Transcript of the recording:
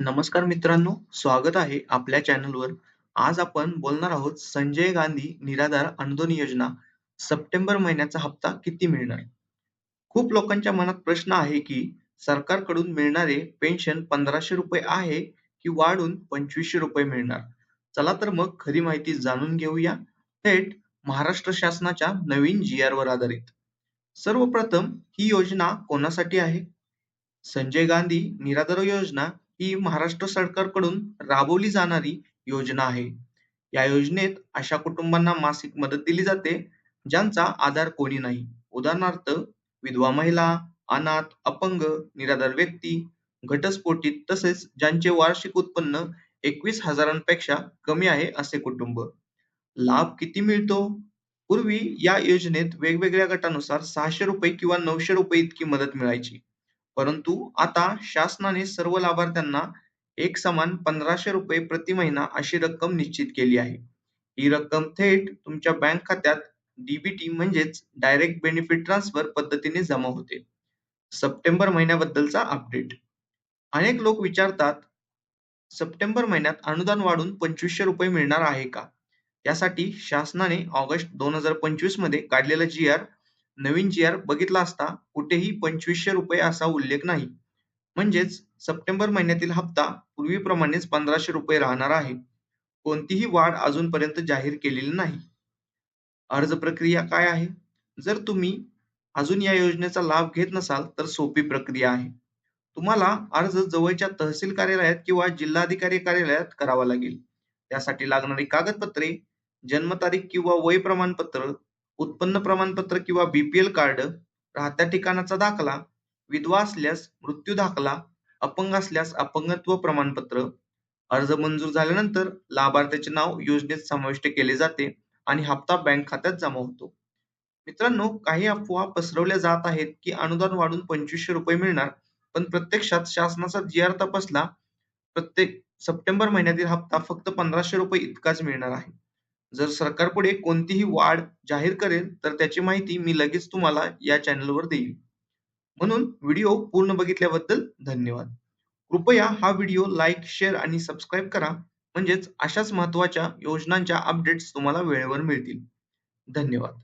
नमस्कार मित्रांनो, स्वागत आहे आपल्या चॅनलवर. आज आपण बोलणार आहोत संजय गांधी निराधार अनुदान योजना सप्टेंबर महिन्याचा हप्ता किती मिळणार? खूप लोकांच्या मनात प्रश्न आहे की सरकारकडून मिळणारे पेन्शन पंधराशे रुपये आहे की वाढून पंचवीसशे रुपये मिळणार? चला तर मग खरी माहिती जाणून घेऊया थेट महाराष्ट्र शासनाच्या नवीन जी आर वर आधारित. सर्वप्रथम ही योजना कोणासाठी आहे? संजय गांधी निराधार योजना ही महाराष्ट्र सरकारकडून राबवली जाणारी योजना आहे. या योजनेत अशा कुटुंबांना मासिक मदत दिली जाते ज्यांचा आधार कोणी नाही. उदाहरणार्थ विधवा महिला, अनाथ, अपंग, निराधार व्यक्ती, घटस्फोटीत तसेच ज्यांचे वार्षिक उत्पन्न एकवीस हजारांपेक्षा कमी आहे असे कुटुंब. लाभ किती मिळतो? पूर्वी या योजनेत वेगवेगळ्या गटानुसार सहाशे रुपये किंवा नऊशे रुपये इतकी मदत मिळायची. परंतु आता शासनाने सर्व लाभार्थ्यांना एक समान पंधराशे रुपये प्रति महिना अशी रक्कम निश्चित केली आहे. ही रक्कम थेट तुमच्या बँक खात्यात डीबीटी म्हणजेच डायरेक्ट बेनिफिट ट्रान्सफर पद्धतीने जमा होते. सप्टेंबर महिन्याबद्दलचा अपडेट अनेक लोक विचारतात सप्टेंबर महिन्यात अनुदान वाढून पंचवीसशे रुपये मिळणार आहे का? यासाठी शासनाने ऑगस्ट दोन हजार पंचवीसमध्ये काढलेला जी आर नवीन जी आर बघितला असता कुठेही पंचवीसशे रुपये असा उल्लेख नाही. म्हणजेच सप्टेंबर महिन्यातील हप्ता पूर्वीप्रमाणेच पंधराशे रुपये राहणार आहे. कोणतीही वाढ अजूनपर्यंत जाहीर केलेली नाही. अर्ज प्रक्रिया काय आहे? जर तुम्ही अजून या योजनेचा लाभ घेत नसाल तर सोपी प्रक्रिया आहे. तुम्हाला अर्ज जवळच्या तहसील कार्यालयात किंवा जिल्हाधिकारी कार्यालयात करावा लागेल. त्यासाठी लागणारी कागदपत्रे जन्मतारीख किंवा वय प्रमाणपत्र, उत्पन्न प्रमाणपत्र किंवा बीपीएल कार्ड, राहत्या ठिकाणाचा दाखला, विधवा असल्यास मृत्यू दाखला, अपंग असल्यास अपंगत्व प्रमाणपत्र. अर्ज मंजूर झाल्यानंतर लाभार्थ्याचे नाव योजनेत समाविष्ट केले जाते आणि हप्ता बँक खात्यात जमा होतो. मित्रांनो, काही अफवा पसरवल्या जात आहेत की अनुदान वाढून पंचवीसशे रुपये मिळणार, पण प्रत्यक्षात शासनाचा जी आर तपासला प्रत्येक सप्टेंबर महिन्यातील हप्ता फक्त पंधराशे रुपये इतकाच मिळणार आहे. जर सरकार पुढे कोणतीही वाढ जाहीर करेल तर त्याची माहिती मी लगेच तुम्हाला या चॅनलवर देईल. म्हणून व्हिडिओ पूर्ण बघितल्याबद्दल धन्यवाद. कृपया हा व्हिडिओ लाईक, शेअर आणि सबस्क्राईब करा म्हणजेच अशाच महत्त्वाच्या योजनांच्या अपडेट्स तुम्हाला वेळेवर मिळतील. धन्यवाद.